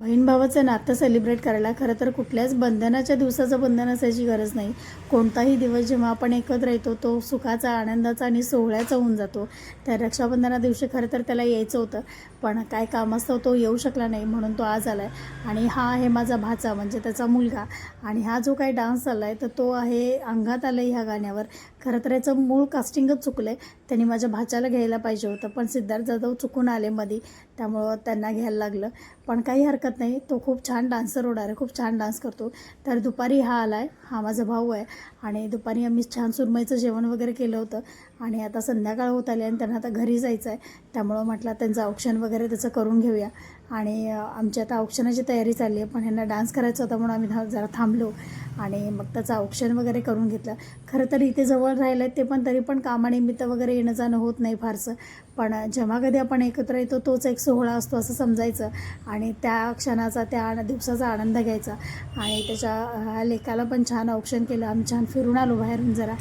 बहीण भावाचं नातं सेलिब्रेट करायला खरं तर कुठल्याच बंधनाच्या दिवसाचं बंधन असायची गरज नाही. कोणताही दिवस जेव्हा आपण एकत्र येतो तो सुखाचा आनंदाचा आणि सोहळ्याचा होऊन जातो. त्या रक्षाबंधना दिवशी खरं तर त्याला यायचं होतं. पण काय काम असतं तो येऊ शकला नाही म्हणून तो आज आला आहे आणि हा आहे माझा भाचा म्हणजे त्याचा मुलगा. आणि हा जो काही डान्स आला आहे तर तो आहे अंगात आलं आहे ह्या गाण्यावर. खरं तर याचं मूळ कास्टिंगच चुकलं आहे त्यांनी माझ्या भाच्याला घ्यायला पाहिजे होतं पण सिद्धार्थ जाधव चुकून आले मध्ये त्यामुळं त्यांना घ्यायला लागलं. पण काही हरकत नाही तो खूप छान डान्सर होणार आहे खूप छान डान्स करतो. तर दुपारी हा आला आहे हा माझा भाऊ आहे. आणि दुपारी आम्ही छान सुरमईचं जेवण वगैरे केलं होतं. आणि आता संध्याकाळ होत आली आणि त्यांना आता घरी जायचं आहे त्यामुळं म्हटलं त्यांचं औक्षण वगैरे त्याचं करून घेऊया. आणि आमची आता औक्षणाची तयारी चालली आहे पण ह्यांना डान्स करायचा होता म्हणून आम्ही धा- जरा थांबलो आणि मग त्याचं औक्षण वगैरे करून घेतलं. खरं तर इथे जवळ राहिलं आहे ते पण तरी पण कामानिमित्त वगैरे येणं जाणं होत नाही फारसं. पण जेव्हा कधी आपण एकत्र येतो तोच एक सोहळा असतो असं समजायचं. आणि त्या क्षणाचा त्या दिवसाचा आनंद घ्यायचा. आणि त्याच्या ह्या लेकाला पण छान औक्षण केलं. आम्ही छान फिरून आलो बाहेरून जरा.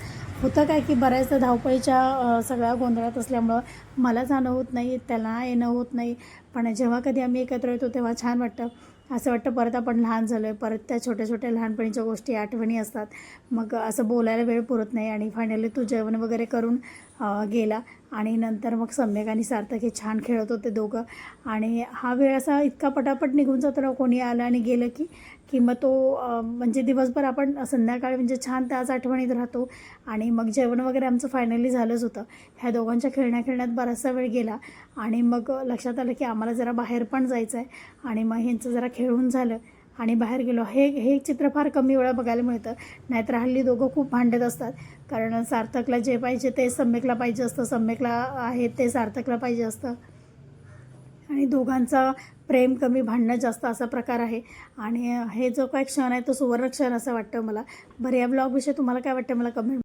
होतं काय की बऱ्याचदा धावपळीच्या सगळ्या गोंधळात असल्यामुळं मला जाणं होत नाही त्याला येणं होत नाही. पण जेव्हा कधी आम्ही एकत्र येतो तेव्हा छान वाटतं. असं वाटतं परत आपण लहान झालो आहे परत त्या छोट्या छोट्या लहानपणीच्या गोष्टी आठवणी असतात. मग असं बोलायला वेळ पुरत नाही आणि फायनली तू जेवण वगैरे करून गेला. आणि नंतर मग सम्यक आणि सार्थक हे छान खेळत होते दोघं. आणि हा वेळ असा इतका पटापट निघून जातो ना कोणी आलं आणि गेलं की की मग तो म्हणजे दिवसभर आपण संध्याकाळी म्हणजे छान त्याच आठवणीत राहतो. आणि मग जेवण वगैरे आमचं फायनली झालंच होतं. ह्या दोघांच्या खेळण्या खेळण्यात बराचसा वेळ गेला. आणि मग लक्षात आलं की आम्हाला जरा बाहेर पण जायचं आहे आणि मग ह्यांचं जरा खेळून झालं. आणि बाहेर गेलो. हे हे चित्र फार कमी वेळा बघायला मिळतं. नाहीतर हल्ली दोघं खूप भांडत असतात. कारण सार्थकला जे पाहिजे ते सम्यकला पाहिजे असतं. सम्यकला आहे ते सार्थकला पाहिजे असतं. आणि दोघांचा प्रेम कमी भांडणं जास्त असा प्रकार आहे. आणि हे जो काय क्षण आहे तो सुवर्ण क्षण असं वाटतं मला. बरं या ब्लॉगविषयी तुम्हाला काय वाटतं? मला कमेंट